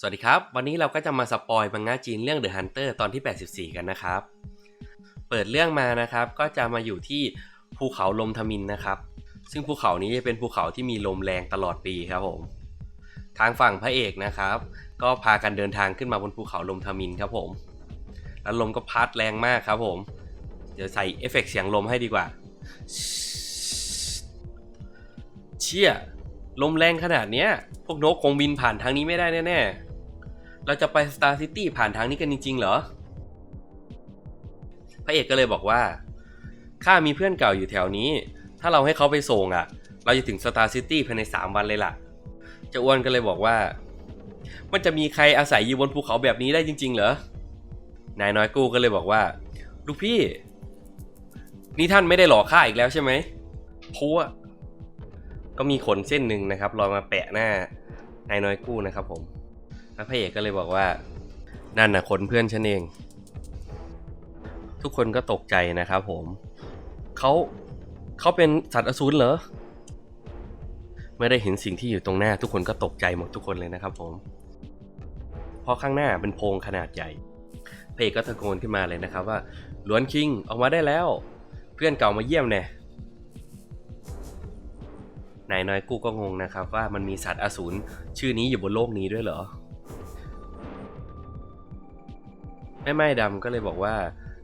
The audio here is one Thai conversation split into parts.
สวัสดีครับ วันนี้เราก็จะมาสปอยมังงะจีนเรื่อง The Hunter ตอนที่ 84 กันนะครับ เปิดเรื่องมานะครับก็จะมาอยู่ที่ภูเขาลมทมินนะครับ ซึ่งภูเขานี้จะเป็นภูเขาที่มีลมแรงตลอดปีครับผม ทางฝั่งพระเอกนะครับ ก็พากันเดินทางขึ้นมาบนภูเขาลมทมินครับผม แล้วลมก็พัดแรงมากครับผม เดี๋ยวใส่เอฟเฟกต์เสียงลมให้ดีกว่า เชี่ยลมแรงขนาดเนี้ยพวกนกคงบินผ่านทางนี้ไม่ได้แน่ๆ เราจะไปสตาร์ซิตี้ผ่านทางนี้กันจริงๆเหรอ พระเอกก็เลยบอกว่า ข้ามีเพื่อนเก่าอยู่แถวนี้ ถ้าเราให้เขาไปส่งอะ่ะ เราจะถึงสตาร์ซิตี้ภายใน 3 วันเลยล่ะ เจ้าอ้วนก็เลยบอกว่า มันจะมีใครอาศัยอยู่บนภูเขาแบบนี้ได้จริง ๆ เหรอ นายน้อยกู้ก็เลยบอกว่า ลูกพี่ นี่ท่านไม่ได้หลอกข้าอีกแล้วใช่ไหมเพราะว่าก็มีขนเส้นหนึ่งนะครับลอยมาแปะหน้านายน้อยกู้นะครับผม แล้วพระเอกก็เลยบอกว่า นั่นน่ะขนเพื่อนฉันเอง ทุกคนก็ตกใจนะครับผมเขาเขาเป็นสัตว์อสูรเหรอเมื่อได้เห็นสิ่งที่อยู่ตรงหน้าทุกคนก็ตกใจหมดทุกคนเลยนะครับผมเพราะข้างหน้าเป็นโพรงขนาดใหญ่พระเอกก็ตะโกนขึ้นมาเลยนะครับว่าหลวนคิงออกมาได้แล้ว เพื่อนเก่ามาเยี่ยมแน่นายน้อยกู้ก็งงนะครับว่ามันมีสัตว์อสูรชื่อนี้อยู่บนโลกนี้ด้วยเหรอ แม่ไม้ดำก็เลยบอกว่า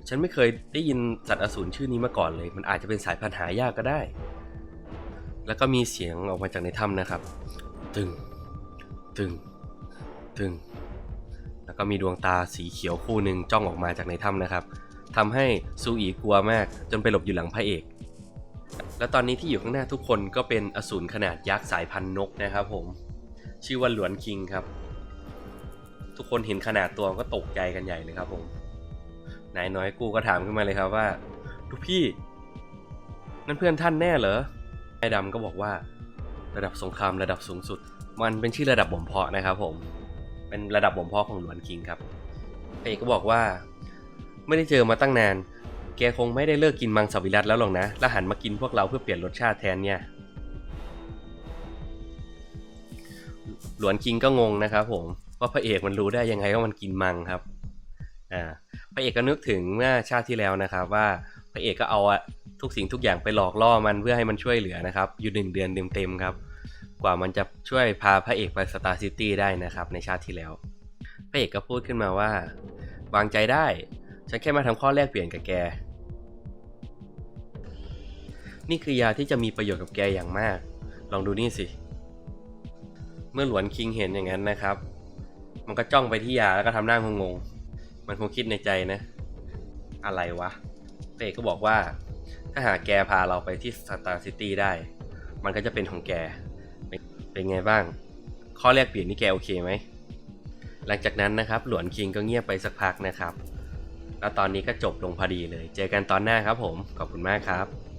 ฉันไม่เคยได้ยินสัตว์อสูรชื่อนี้มาก่อนเลย มันอาจจะเป็นสายพันธุ์หายากก็ได้ แล้วก็มีเสียงออกมาจากในถ้ำนะครับ ตึง ตึง ตึง แล้วก็มีดวงตาสีเขียวคู่หนึ่งจ้องออกมาจากในถ้ำนะครับทำให้ซูอีกลัวมากจนไปหลบอยู่หลังพระเอกและตอนนี้ที่อยู่ข้างหน้าทุกคนก็เป็นอสูรขนาดยักษ์สายพันธุ์นกนะครับผม ชื่อว่าหลวนคิงครับ ทุกคนเห็นขนาดตัวก็ตกใจกันใหญ่เลยครับผมนายน้อยกูก็ถามขึ้นมาเลยครับว่าลูกพี่นั่นเพื่อนท่านแน่เหรอนายดำก็บอกว่า ระดับสงครามระดับสูงสุด มันเป็นชื่อระดับบ่มเพาะนะครับผม เป็นระดับบ่มเพาะของหลวนคิงครับเอกก็บอกว่า ไม่ได้เจอมาตั้งนาน แกคงไม่ได้เลิกกินมังสวิรัตแล้วหรอกนะ แล้วหันมากินพวกเราเพื่อเปลี่ยนรสชาติแทนเนี่ย หลวนคิงก็งงนะครับผม ว่าพระเอกมันรู้ได้ยังไงว่ามันกินมังครับอ่าพระเอกก็นึกถึงเมื่อชาติที่แล้วนะครับ ว่าพระเอกก็เอาทุกสิ่งทุกอย่างไปหลอกล่อมันเพื่อให้มันช่วยเหลือนะครับ อยู่หนึ่งเดือนเต็มๆครับ กว่ามันจะช่วยพาพระเอกไปสตาร์ซิตี้ได้นะครับ ในชาติที่แล้วพระเอกก็พูดขึ้นมาว่า วางใจได้ ฉันแค่มาทำข้อแลกเปลี่ยนกับแก นี่คือยาที่จะมีประโยชน์กับแกอย่างมาก ลองดูนี่สิ เมื่อหลวนคิงเห็นอย่างนั้นนะครับ มันก็จ้องไปที่ยาแล้วก็ทำหน้างงๆมันคงคิดในใจนะ อะไรวะเอกก็บอกว่า ถ้าหากแกพาเราไปที่สตาร์ซิตี้ได้ มันก็จะเป็นของแก เป็นเป็นไงบ้าง ข้อแลกเปลี่ยนนี่แกโอเคไหม หลังจากนั้นนะครับ หลวนคิงก็เงียบไปสักพักนะครับ แล้วตอนนี้ก็จบลงพอดีเลย เจอกันตอนหน้าครับผม ขอบคุณมากครับ